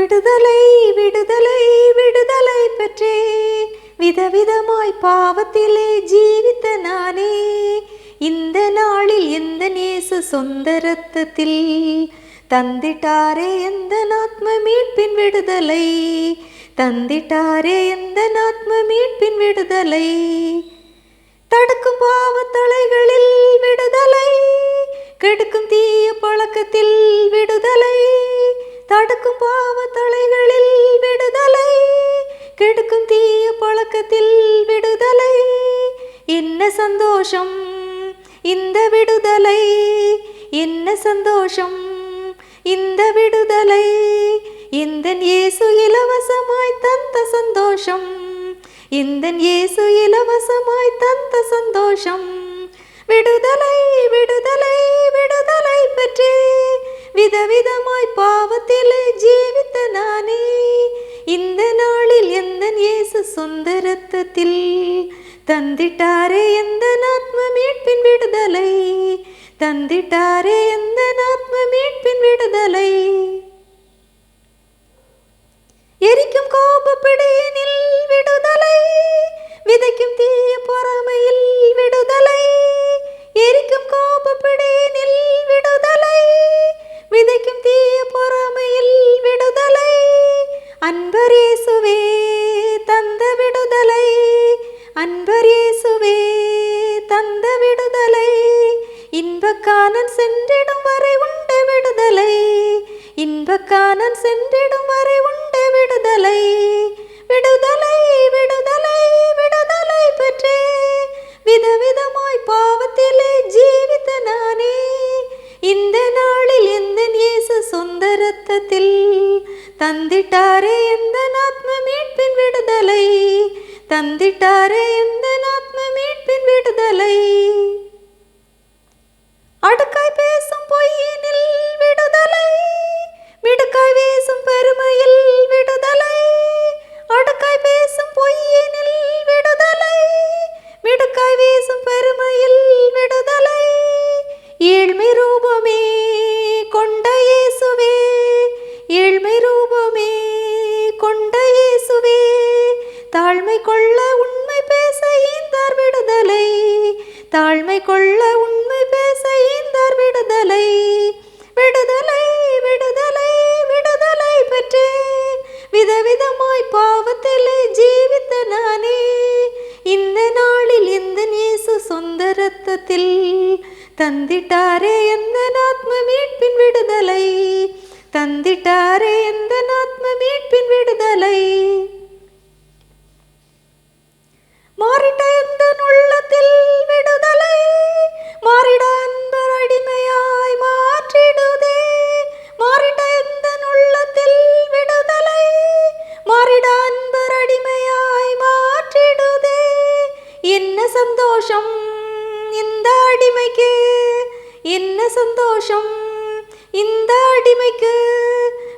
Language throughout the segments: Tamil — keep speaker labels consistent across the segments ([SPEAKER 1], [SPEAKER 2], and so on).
[SPEAKER 1] விடுதலை விடுதலை விடுதலை பெற்றே. விதவிதமாய் பாவத்திலே ஜீவித்த நானே. இந்த நாளில் எந்த நேசு சொந்த ரத்தத்தில் தந்திட்டாரே எந்த ஆத்ம மீட்பின் விடுதலை? தந்திட்டாரே எந்த ஆத்ம மீட்பின் விடுதலை? தடுக்கும் பாவத்தலைகளில் விடுதலை. கெடுக்கும் தீய பழக்கத்தில் விடுதலை. தடுக்கும் பாவத்தலைகளில் விடுதலை கெடுக்கும் தீய பழக்கத்தில் விடுதலை. என்ன சந்தோஷம் இந்த விடுதலை என்ன சந்தோஷம் இந்த விடுதலை. இந்த இயேசு இலவசமாய் தந்த சந்தோஷம் இந்த இயேசு இலவசமாய் தந்த சந்தோஷம். விடுதலை விடுதலை விடுதலை பெற்றே. விதவிதமாய் பாவத்திலே ஜீவித்த நானே. இந்த நாளில் எந்த இயேசு சொந்த ரத்தத்தில் தந்திட்டாரே எந்த ஆத்ம மீட்பின் விடுதலை? தந்திட்டாரே எந்த ஆத்ம மீட்பின் விடுதலை? அன்பரேசுவே தந்த விடுதலை. அன்பரேசுவே தந்த விடுதலை. இன்பக்கானன் சென்றிடும் வரை உண்டு விடுதலை. இன்பக்கானன் சென்றிடும் வரை உண்டு விடுதலை. விடுதலை ரத்தத்தில் தந்திட்டாரே எந்த ஆத்ம மீட்பின் விடுதலை? தந்திட்டாரே எந்த ஆத்ம மீட்பின் விடுதலை? அடுக்காய் பேசும் பொய்யினில் விடுதலை. விடுக்காய் வீசும் பெருமையில் விடுதலை. அடுக்காய் பேசும் பொய்யினில் விடுதலை. விடுக்காய் வீசும் பெருமையில் விடுதலை. ஏழ்மிரு தாழ்மை கொள்ள உண்மை பேச ஈந்தார் விடுதலை. தாழ்மை கொள்ள உண்மை பேச ஈந்தார் விடுதலை. விடுதலை விடுதலை விடுதலை பெற்றே. விதவிதமாய் பாவத்திலே ஜீவித்த நானே. இந்த நாளில் இந்த நேசு சொந்த ரத்தத்தில் தந்திட்டாரே எந்த ஆத்ம மீட்பின் விடுதலை. தந்திட்டாரே எந்த சந்தோஷம் இந்த அடிமைக்கு என்ன சந்தோஷம் இந்த அடிமைக்கு?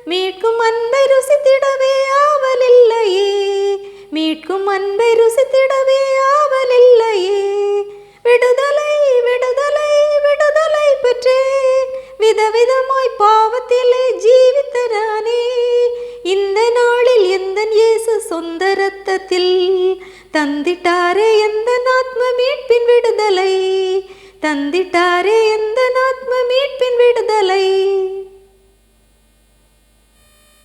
[SPEAKER 1] மீட்கும் அன்பை ருசித்திடவே ஆவல் இல்லையே மீட்கும் அன்பை ருசித்திடவே ஆவல் இல்லையே விடுதலை விடுதலை விடுதலை பெற்றே விதவிதமாய் பாவத்திலே ஜீவித்த நானே இந்த நாள் எந்தன் இயேசு சொந்த ரத்தத்தில் தந்திட்டாரே எந்த ஆத்ம மீட்பின் விடுதலை? தந்திட்டாரே எந்த